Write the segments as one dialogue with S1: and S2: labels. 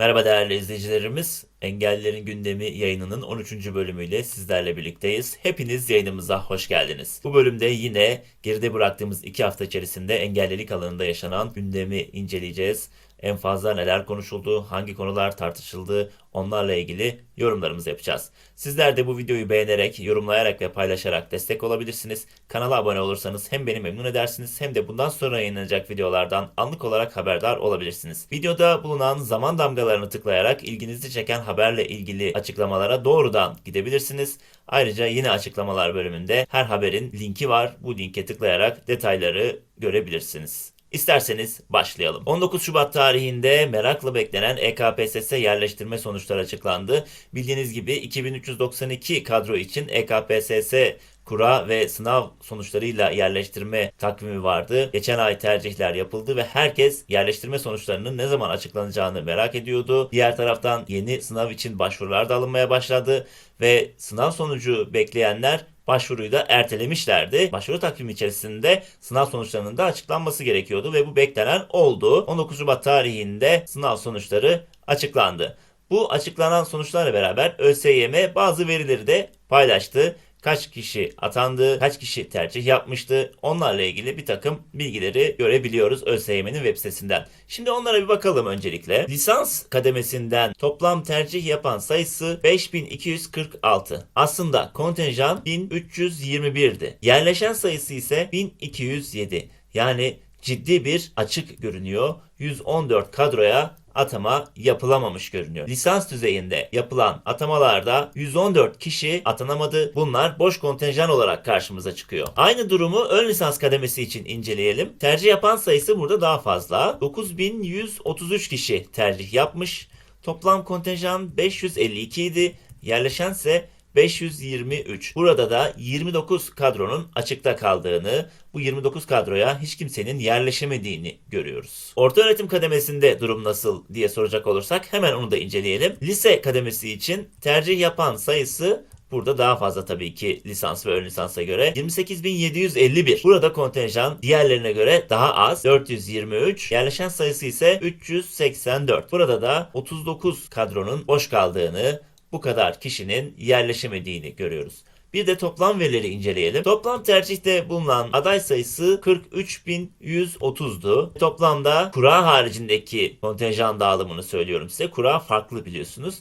S1: Merhaba değerli izleyicilerimiz. Engellilerin Gündemi yayınının 13. bölümüyle sizlerle birlikteyiz. Hepiniz yayınımıza hoş geldiniz. Bu bölümde yine geride bıraktığımız 2 hafta içerisinde engellilik alanında yaşanan gündemi inceleyeceğiz. En fazla neler konuşuldu, hangi konular tartışıldı, onlarla ilgili yorumlarımızı yapacağız. Sizler de bu videoyu beğenerek, yorumlayarak ve paylaşarak destek olabilirsiniz. Kanala abone olursanız hem beni memnun edersiniz hem de bundan sonra yayınlanacak videolardan anlık olarak haberdar olabilirsiniz. Videoda bulunan zaman damgalarını tıklayarak ilginizi çeken haberle ilgili açıklamalara doğrudan gidebilirsiniz. Ayrıca yine açıklamalar bölümünde her haberin linki var. Bu linke tıklayarak detayları görebilirsiniz. İsterseniz başlayalım. 19 Şubat tarihinde merakla beklenen EKPSS yerleştirme sonuçları açıklandı. Bildiğiniz gibi 2392 kadro için EKPSS kura ve sınav sonuçlarıyla yerleştirme takvimi vardı. Geçen ay tercihler yapıldı ve herkes yerleştirme sonuçlarının ne zaman açıklanacağını merak ediyordu. Diğer taraftan yeni sınav için başvurular da alınmaya başladı ve sınav sonucu bekleyenler başvuruyu da ertelemişlerdi. Başvuru takvimi içerisinde sınav sonuçlarının da açıklanması gerekiyordu ve bu beklenen oldu. 19 Şubat tarihinde sınav sonuçları açıklandı. Bu açıklanan sonuçlarla beraber ÖSYM bazı verileri de paylaştı. Kaç kişi atandı, kaç kişi tercih yapmıştı onlarla ilgili bir takım bilgileri görebiliyoruz ÖSYM'nin web sitesinden. Şimdi onlara bir bakalım öncelikle. Lisans kademesinden toplam tercih yapan sayısı 5246. Aslında kontenjan 1321'di. Yerleşen sayısı ise 1207. Yani ciddi bir açık görünüyor. 114 kadroya atama yapılamamış görünüyor. Lisans düzeyinde yapılan atamalarda 114 kişi atanamadı. Bunlar boş kontenjan olarak karşımıza çıkıyor. Aynı durumu ön lisans kademesi için inceleyelim. Tercih yapan sayısı burada daha fazla. 9133 kişi tercih yapmış. Toplam kontenjan 552 idi. Yerleşense 523. Burada da 29 kadronun açıkta kaldığını, bu 29 kadroya hiç kimsenin yerleşemediğini görüyoruz. Orta öğretim kademesinde durum nasıl diye soracak olursak hemen onu da inceleyelim. Lise kademesi için tercih yapan sayısı Burada daha fazla tabii ki lisans ve ön lisansa göre. 28.751. Burada kontenjan diğerlerine göre daha az. 423. Yerleşen sayısı ise 384. Burada da 39 kadronun boş kaldığını, bu kadar kişinin yerleşemediğini görüyoruz. Bir de toplam verileri inceleyelim. Toplam tercihte bulunan aday sayısı 43.130'du. Toplamda kura haricindeki kontenjan dağılımını söylüyorum size. Kura farklı biliyorsunuz.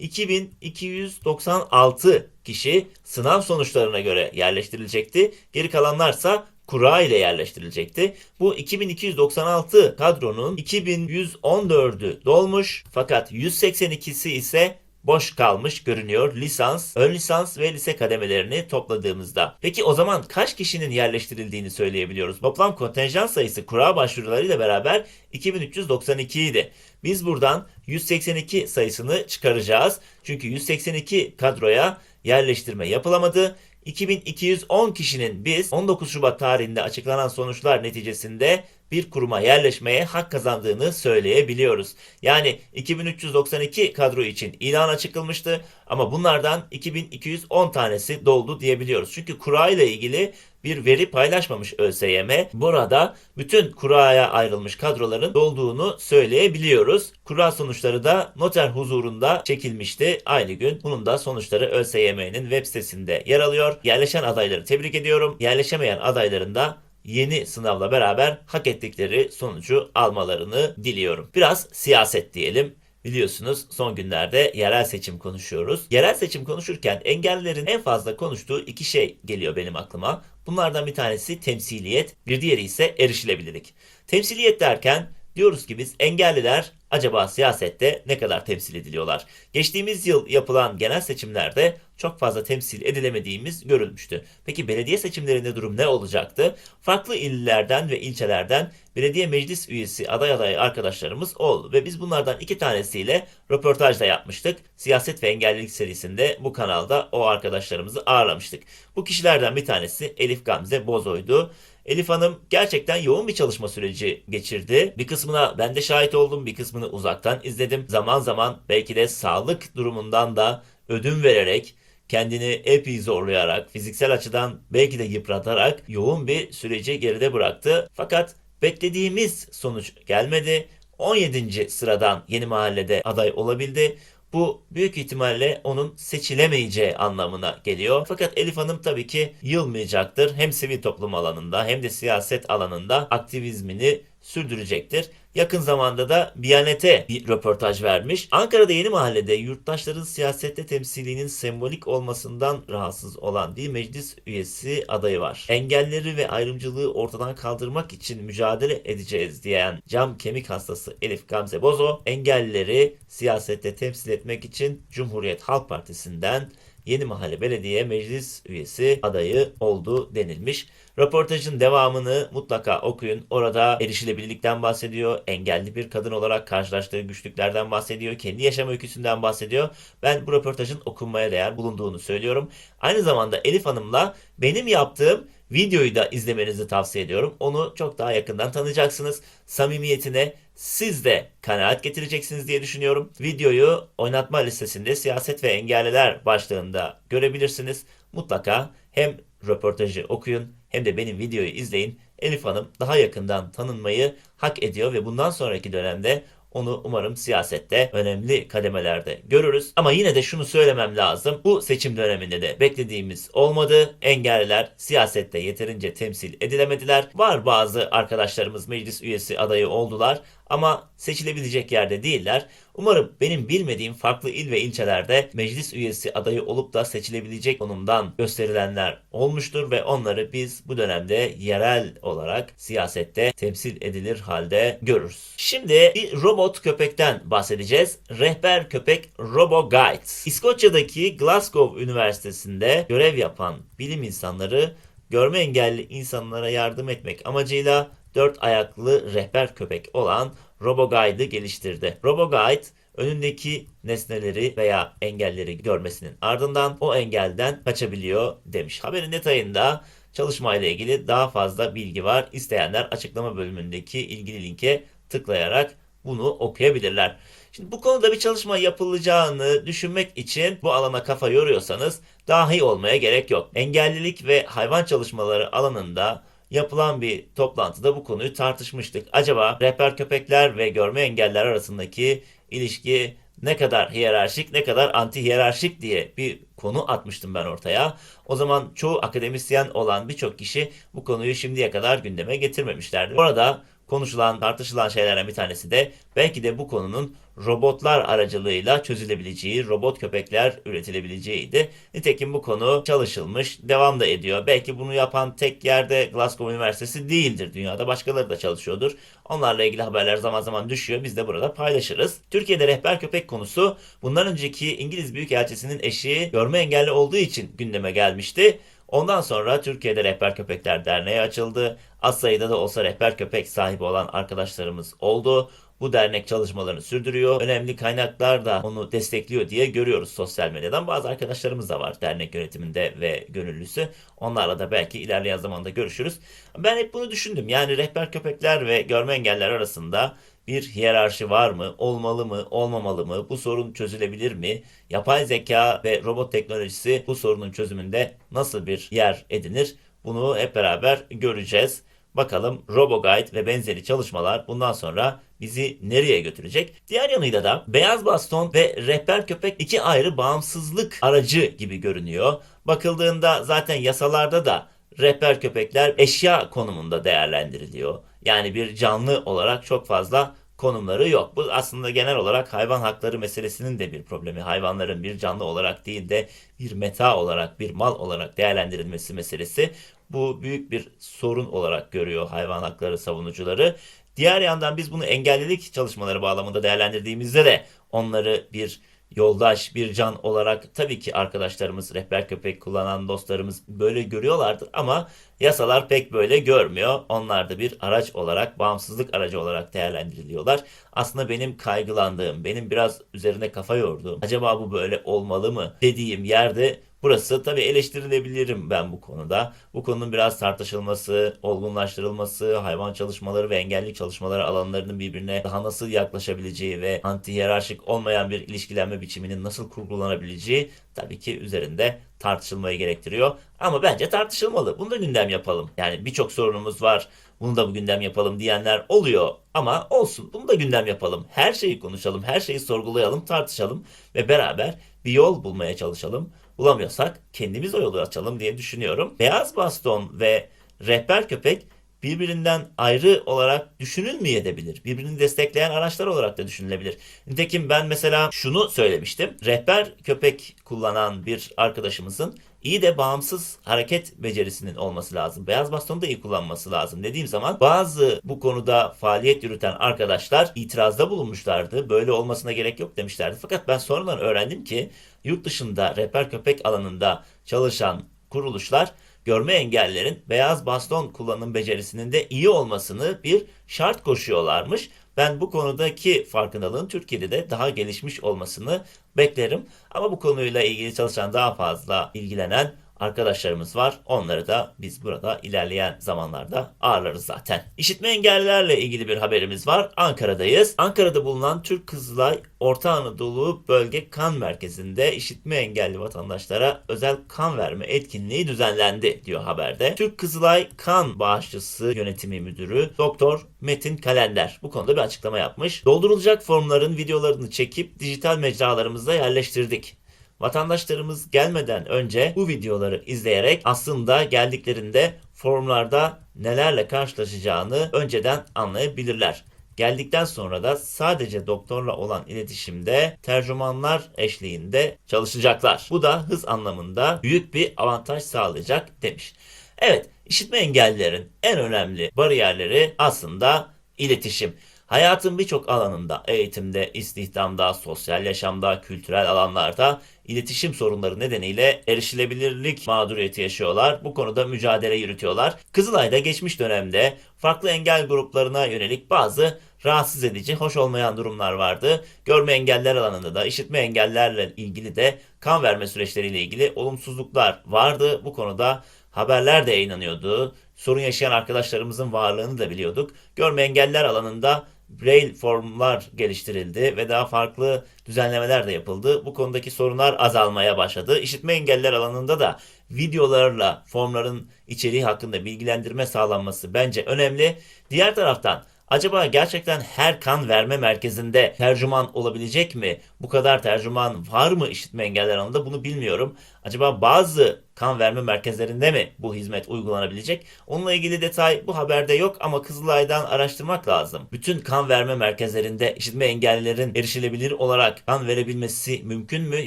S1: 2296 kişi sınav sonuçlarına göre yerleştirilecekti. Geri kalanlarsa kura ile yerleştirilecekti. Bu 2296 kadronun 2114'ü dolmuş fakat 182'si ise boş kalmış görünüyor lisans, ön lisans ve lise kademelerini topladığımızda. Peki o zaman kaç kişinin yerleştirildiğini söyleyebiliyoruz? Toplam kontenjan sayısı kura başvurularıyla beraber 2392 idi. Biz buradan 182 sayısını çıkaracağız. Çünkü 182 kadroya yerleştirme yapılamadı. 2210 kişinin biz 19 Şubat tarihinde açıklanan sonuçlar neticesinde bir kuruma yerleşmeye hak kazandığını söyleyebiliyoruz. Yani 2392 kadro için ilan açıklanmıştı ama bunlardan 2210 tanesi doldu diyebiliyoruz. Çünkü kura ile ilgili bir veri paylaşmamış ÖSYM. Burada bütün kuraya ayrılmış kadroların dolduğunu söyleyebiliyoruz. Kura sonuçları da noter huzurunda çekilmişti aynı gün. Bunun da sonuçları ÖSYM'nin web sitesinde yer alıyor. Yerleşen adayları tebrik ediyorum. Yerleşemeyen adayların da yeni sınavla beraber hak ettikleri sonucu almalarını diliyorum. Biraz siyaset diyelim. Biliyorsunuz son günlerde yerel seçim konuşuyoruz. Yerel seçim konuşurken engellilerin en fazla konuştuğu iki şey geliyor benim aklıma. Bunlardan bir tanesi temsiliyet, bir diğeri ise erişilebilirlik. Temsiliyet derken diyoruz ki biz engelliler acaba siyasette ne kadar temsil ediliyorlar? Geçtiğimiz yıl yapılan genel seçimlerde çok fazla temsil edilemediğimiz görülmüştü. Peki belediye seçimlerinde durum ne olacaktı? Farklı illerden ve ilçelerden belediye meclis üyesi aday aday arkadaşlarımız oldu ve biz bunlardan iki tanesiyle röportaj da yapmıştık. Siyaset ve engellilik serisinde bu kanalda o arkadaşlarımızı ağırlamıştık. Bu kişilerden bir tanesi Elif Gamze Bozoy'du. Elif Hanım gerçekten yoğun bir çalışma süreci geçirdi. Bir kısmına ben de şahit oldum, bir kısmını uzaktan izledim. Zaman zaman belki de sağlık durumundan da ödün vererek kendini epey zorlayarak, fiziksel açıdan belki de yıpratarak yoğun bir süreci geride bıraktı. Fakat beklediğimiz sonuç gelmedi. 17. sıradan Yeni Mahalle'de aday olabildi. Bu büyük ihtimalle onun seçilemeyeceği anlamına geliyor. Fakat Elif Hanım tabii ki yılmayacaktır. Hem sivil toplum alanında hem de siyaset alanında aktivizmini sürdürecektir. Yakın zamanda da Biyanet'e bir röportaj vermiş. Ankara'da yeni mahallede yurttaşların siyasette temsilinin sembolik olmasından rahatsız olan bir meclis üyesi adayı var. Engelleri ve ayrımcılığı ortadan kaldırmak için mücadele edeceğiz diyen cam kemik hastası Elif Gamze Bozo, engellileri siyasette temsil etmek için Cumhuriyet Halk Partisi'nden Yeni Mahalle Belediye Meclis Üyesi adayı oldu denilmiş. Röportajın devamını mutlaka okuyun. Orada erişilebilirlikten bahsediyor. Engelli bir kadın olarak karşılaştığı güçlüklerden bahsediyor. Kendi yaşam öyküsünden bahsediyor. Ben bu röportajın okunmaya değer bulunduğunu söylüyorum. Aynı zamanda Elif Hanım'la benim yaptığım videoyu da izlemenizi tavsiye ediyorum. Onu çok daha yakından tanıyacaksınız. Samimiyetine siz de kanaat getireceksiniz diye düşünüyorum. Videoyu oynatma listesinde siyaset ve engelliler başlığında görebilirsiniz. Mutlaka hem röportajı okuyun hem de benim videoyu izleyin. Elif Hanım daha yakından tanınmayı hak ediyor ve bundan sonraki dönemde onu umarım siyasette önemli kademelerde görürüz. Ama yine de şunu söylemem lazım. Bu seçim döneminde de beklediğimiz olmadı. Engelliler siyasette yeterince temsil edilemediler. Var bazı arkadaşlarımız meclis üyesi adayı oldular ama seçilebilecek yerde değiller. Umarım benim bilmediğim farklı il ve ilçelerde meclis üyesi adayı olup da seçilebilecek konumdan gösterilenler olmuştur ve onları biz bu dönemde yerel olarak siyasette temsil edilir halde görürüz. Şimdi bir robot köpekten bahsedeceğiz. Rehber köpek RoboGuide. İskoçya'daki Glasgow Üniversitesi'nde görev yapan bilim insanları görme engelli insanlara yardım etmek amacıyla dört ayaklı rehber köpek olan RoboGuide'ı geliştirdi. RoboGuide önündeki nesneleri veya engelleri görmesinin ardından o engelden kaçabiliyor demiş. Haberin detayında çalışmayla ilgili daha fazla bilgi var. İsteyenler açıklama bölümündeki ilgili linke tıklayarak bunu okuyabilirler. Şimdi bu konuda bir çalışma yapılacağını düşünmek için bu alana kafa yoruyorsanız dahi olmaya gerek yok. Engellilik ve hayvan çalışmaları alanında yapılan bir toplantıda bu konuyu tartışmıştık. Acaba rehber köpekler ve görme engeller arasındaki ilişki ne kadar hiyerarşik ne kadar anti hiyerarşik diye bir konu atmıştım ben ortaya. O zaman çoğu akademisyen olan birçok kişi bu konuyu şimdiye kadar gündeme getirmemişlerdi. Orada konuşulan, tartışılan şeylerden bir tanesi de belki de bu konunun robotlar aracılığıyla çözülebileceği, robot köpekler üretilebileceğiydi. Nitekim bu konu çalışılmış, devam da ediyor. Belki bunu yapan tek yerde Glasgow Üniversitesi değildir. Dünyada başkaları da çalışıyordur. Onlarla ilgili haberler zaman zaman düşüyor. Biz de burada paylaşırız. Türkiye'de rehber köpek konusu bundan önceki İngiliz Büyükelçisi'nin eşi görme engelli olduğu için gündeme gelmişti. Ondan sonra Türkiye'de Rehber Köpekler Derneği açıldı. Az sayıda da olsa rehber köpek sahibi olan arkadaşlarımız oldu. Bu dernek çalışmalarını sürdürüyor. Önemli kaynaklar da onu destekliyor diye görüyoruz sosyal medyadan. Bazı arkadaşlarımız da var dernek yönetiminde ve gönüllüsü. Onlarla da belki ilerleyen zamanda görüşürüz. Ben hep bunu düşündüm. Yani rehber köpekler ve görme engeller arasında bir hiyerarşi var mı? Olmalı mı? Olmamalı mı? Bu sorun çözülebilir mi? Yapay zeka ve robot teknolojisi bu sorunun çözümünde nasıl bir yer edinir? Bunu hep beraber göreceğiz. Bakalım RoboGuide ve benzeri çalışmalar bundan sonra bizi nereye götürecek? Diğer yanıyla da beyaz baston ve rehber köpek iki ayrı bağımsızlık aracı gibi görünüyor. Bakıldığında zaten yasalarda da rehber köpekler eşya konumunda değerlendiriliyor. Yani bir canlı olarak çok fazla konumları yok. Bu aslında genel olarak hayvan hakları meselesinin de bir problemi. Hayvanların bir canlı olarak değil de bir meta olarak, bir mal olarak değerlendirilmesi meselesi. Bu büyük bir sorun olarak görüyor hayvan hakları savunucuları. Diğer yandan biz bunu engellilik çalışmaları bağlamında değerlendirdiğimizde de onları bir yoldaş, bir can olarak tabii ki arkadaşlarımız, rehber köpek kullanan dostlarımız böyle görüyorlardır ama yasalar pek böyle görmüyor. Onlar da bir araç olarak, bağımsızlık aracı olarak değerlendiriliyorlar. Aslında benim kaygılandığım, benim biraz üzerine kafa yorduğum, acaba bu böyle olmalı mı dediğim yerde Burası tabii eleştirilebilirim ben bu konuda. Bu konunun biraz tartışılması, olgunlaştırılması, hayvan çalışmaları ve engellilik çalışmaları alanlarının birbirine daha nasıl yaklaşabileceği ve anti hiyerarşik olmayan bir ilişkilenme biçiminin nasıl kurgulanabileceği tabii ki üzerinde tartışılmayı gerektiriyor. Ama bence tartışılmalı. Bunu da gündem yapalım. Yani birçok sorunumuz var. bunu da bu gündem yapalım diyenler oluyor. Ama olsun bunu da gündem yapalım. Her şeyi konuşalım, her şeyi sorgulayalım, tartışalım ve beraber bir yol bulmaya çalışalım. Bulamıyorsak kendimiz o yolu açalım diye düşünüyorum. Beyaz baston ve rehber köpek birbirinden ayrı olarak düşünülmeyebilir. Birbirini destekleyen araçlar olarak da düşünülebilir. Nitekim ben mesela şunu söylemiştim. Rehber köpek kullanan bir arkadaşımızın iyi de bağımsız hareket becerisinin olması lazım. Beyaz bastonu da iyi kullanması lazım dediğim zaman bazı bu konuda faaliyet yürüten arkadaşlar itirazda bulunmuşlardı. Böyle olmasına gerek yok demişlerdi. Fakat ben sonradan öğrendim ki yurt dışında rehber köpek alanında çalışan kuruluşlar görme engellerin beyaz baston kullanım becerisinin de iyi olmasını bir şart koşuyorlarmış. Ben bu konudaki farkındalığın Türkiye'de de daha gelişmiş olmasını beklerim. Ama bu konuyla ilgili çalışan daha fazla ilgilenen arkadaşlarımız var. Onları da biz burada ilerleyen zamanlarda ağırlarız zaten. İşitme engellilerle ilgili bir haberimiz var. Ankara'dayız. Ankara'da bulunan Türk Kızılay Orta Anadolu Bölge Kan Merkezi'nde işitme engelli vatandaşlara özel kan verme etkinliği düzenlendi diyor haberde. Türk Kızılay Kan Bağışçısı Yönetimi Müdürü Doktor Metin Kalender bu konuda bir açıklama yapmış. Doldurulacak formların videolarını çekip dijital mecralarımızda yerleştirdik. Vatandaşlarımız gelmeden önce bu videoları izleyerek aslında geldiklerinde formlarda nelerle karşılaşacağını önceden anlayabilirler. Geldikten sonra da sadece doktorla olan iletişimde tercümanlar eşliğinde çalışacaklar. Bu da hız anlamında büyük bir avantaj sağlayacak demiş. Evet, işitme engellilerin en önemli bariyerleri aslında iletişim. Hayatın birçok alanında, eğitimde, istihdamda, sosyal yaşamda, kültürel alanlarda iletişim sorunları nedeniyle erişilebilirlik mağduriyeti yaşıyorlar. Bu konuda mücadele yürütüyorlar. Kızılay'da geçmiş dönemde farklı engel gruplarına yönelik bazı rahatsız edici, hoş olmayan durumlar vardı. Görme engeller alanında da işitme engellerle ilgili de kan verme süreçleriyle ilgili olumsuzluklar vardı. Bu konuda haberler de yayınlanıyordu. Sorun yaşayan arkadaşlarımızın varlığını da biliyorduk. Görme engeller alanında Braille formlar geliştirildi ve daha farklı düzenlemeler de yapıldı. Bu konudaki sorunlar azalmaya başladı. İşitme engeller alanında da videolarla formların içeriği hakkında bilgilendirme sağlanması bence önemli. Diğer taraftan Acaba gerçekten her kan verme merkezinde tercüman olabilecek mi? Bu kadar tercüman var mı işitme engeller alanında bunu bilmiyorum. Acaba bazı kan verme merkezlerinde mi bu hizmet uygulanabilecek? Onunla ilgili detay bu haberde yok ama Kızılay'dan araştırmak lazım. Bütün kan verme merkezlerinde işitme engellilerin erişilebilir olarak kan verebilmesi mümkün mü?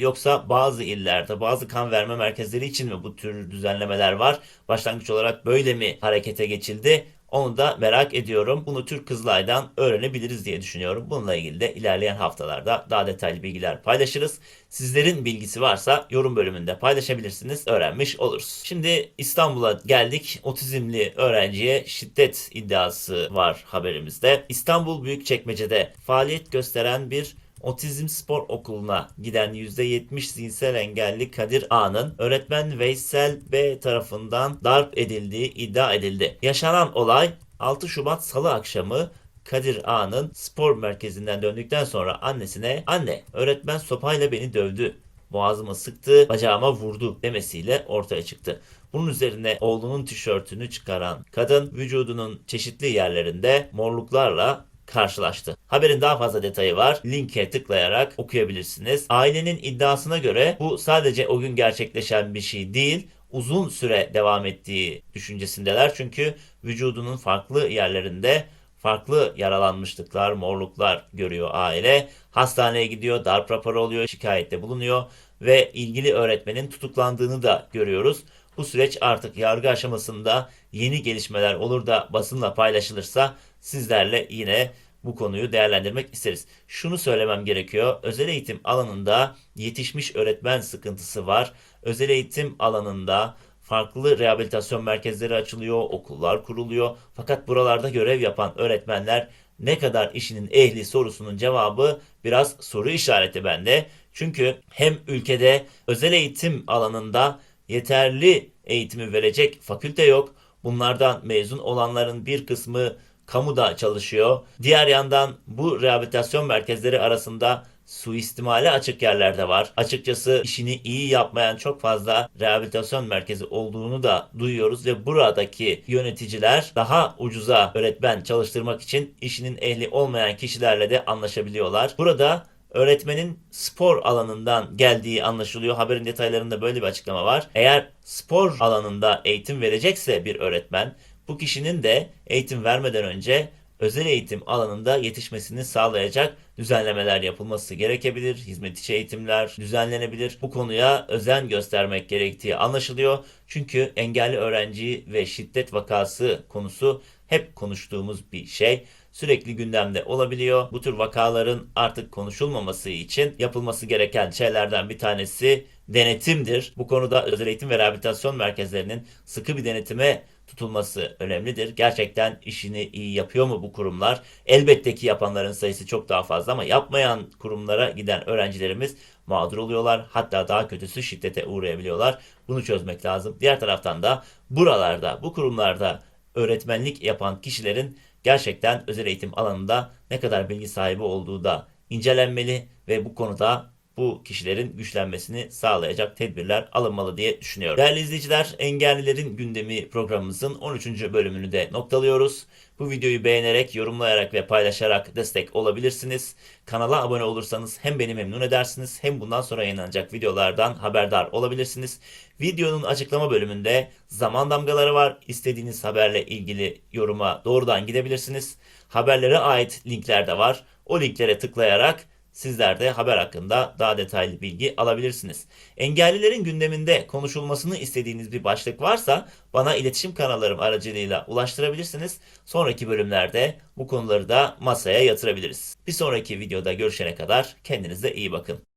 S1: Yoksa bazı illerde bazı kan verme merkezleri için mi bu tür düzenlemeler var? Başlangıç olarak böyle mi harekete geçildi? Onu da merak ediyorum. Bunu Türk Kızılay'dan öğrenebiliriz diye düşünüyorum. Bununla ilgili de ilerleyen haftalarda daha detaylı bilgiler paylaşırız. Sizlerin bilgisi varsa yorum bölümünde paylaşabilirsiniz. Öğrenmiş oluruz. Şimdi İstanbul'a geldik. Otizmli öğrenciye şiddet iddiası var haberimizde. İstanbul Büyükçekmece'de faaliyet gösteren bir Otizm Spor Okulu'na giden %70 zihinsel engelli Kadir A'nın öğretmen Veysel B tarafından darp edildiği iddia edildi. Yaşanan olay 6 Şubat Salı akşamı Kadir A'nın spor merkezinden döndükten sonra annesine anne öğretmen sopayla beni dövdü boğazımı sıktı, bacağıma vurdu demesiyle ortaya çıktı. Bunun üzerine oğlunun tişörtünü çıkaran kadın vücudunun çeşitli yerlerinde morluklarla karşılaştı. Haberin daha fazla detayı var. Linke tıklayarak okuyabilirsiniz. Ailenin iddiasına göre bu sadece o gün gerçekleşen bir şey değil, uzun süre devam ettiği düşüncesindeler. Çünkü vücudunun farklı yerlerinde farklı yaralanmışlıklar, morluklar görüyor aile. Hastaneye gidiyor, darp raporu oluyor, şikayette bulunuyor ve ilgili öğretmenin tutuklandığını da görüyoruz. Bu süreç artık yargı aşamasında yeni gelişmeler olur da basınla paylaşılırsa sizlerle yine bu konuyu değerlendirmek isteriz. Şunu söylemem gerekiyor. Özel eğitim alanında yetişmiş öğretmen sıkıntısı var. Özel eğitim alanında farklı rehabilitasyon merkezleri açılıyor, okullar kuruluyor. Fakat buralarda görev yapan öğretmenler ne kadar işinin ehli sorusunun cevabı biraz soru işareti bende. Çünkü hem ülkede özel eğitim alanında yeterli eğitimi verecek fakülte yok. Bunlardan mezun olanların bir kısmı kamuda çalışıyor. Diğer yandan bu rehabilitasyon merkezleri arasında suistimale açık yerler de var. Açıkçası işini iyi yapmayan çok fazla rehabilitasyon merkezi olduğunu da duyuyoruz ve buradaki yöneticiler daha ucuza öğretmen çalıştırmak için işinin ehli olmayan kişilerle de anlaşabiliyorlar. Burada öğretmenin spor alanından geldiği anlaşılıyor. Haberin detaylarında böyle bir açıklama var. Eğer spor alanında eğitim verecekse bir öğretmen bu kişinin de eğitim vermeden önce özel eğitim alanında yetişmesini sağlayacak düzenlemeler yapılması gerekebilir. Hizmet içi eğitimler düzenlenebilir. Bu konuya özen göstermek gerektiği anlaşılıyor. Çünkü engelli öğrenci ve şiddet vakası konusu hep konuştuğumuz bir şey. Sürekli gündemde olabiliyor. Bu tür vakaların artık konuşulmaması için yapılması gereken şeylerden bir tanesi denetimdir. Bu konuda özel eğitim ve rehabilitasyon merkezlerinin sıkı bir denetime tutulması önemlidir. Gerçekten işini iyi yapıyor mu bu kurumlar? Elbette ki yapanların sayısı çok daha fazla ama yapmayan kurumlara giden öğrencilerimiz mağdur oluyorlar. Hatta daha kötüsü şiddete uğrayabiliyorlar. Bunu çözmek lazım. Diğer taraftan da buralarda, bu kurumlarda öğretmenlik yapan kişilerin gerçekten özel eğitim alanında ne kadar bilgi sahibi olduğu da incelenmeli ve bu konuda bu kişilerin güçlenmesini sağlayacak tedbirler alınmalı diye düşünüyorum. Değerli izleyiciler, Engellilerin Gündemi programımızın 13. bölümünü de noktalıyoruz. Bu videoyu beğenerek, yorumlayarak ve paylaşarak destek olabilirsiniz. Kanala abone olursanız hem beni memnun edersiniz hem bundan sonra yayınlanacak videolardan haberdar olabilirsiniz. Videonun açıklama bölümünde zaman damgaları var. İstediğiniz haberle ilgili yoruma doğrudan gidebilirsiniz. Haberlere ait linkler de var. O linklere tıklayarak Sizler de haber hakkında daha detaylı bilgi alabilirsiniz. Engellilerin gündeminde konuşulmasını istediğiniz bir başlık varsa bana iletişim kanallarım aracılığıyla ulaştırabilirsiniz. Sonraki bölümlerde bu konuları da masaya yatırabiliriz. Bir sonraki videoda görüşene kadar kendinize iyi bakın.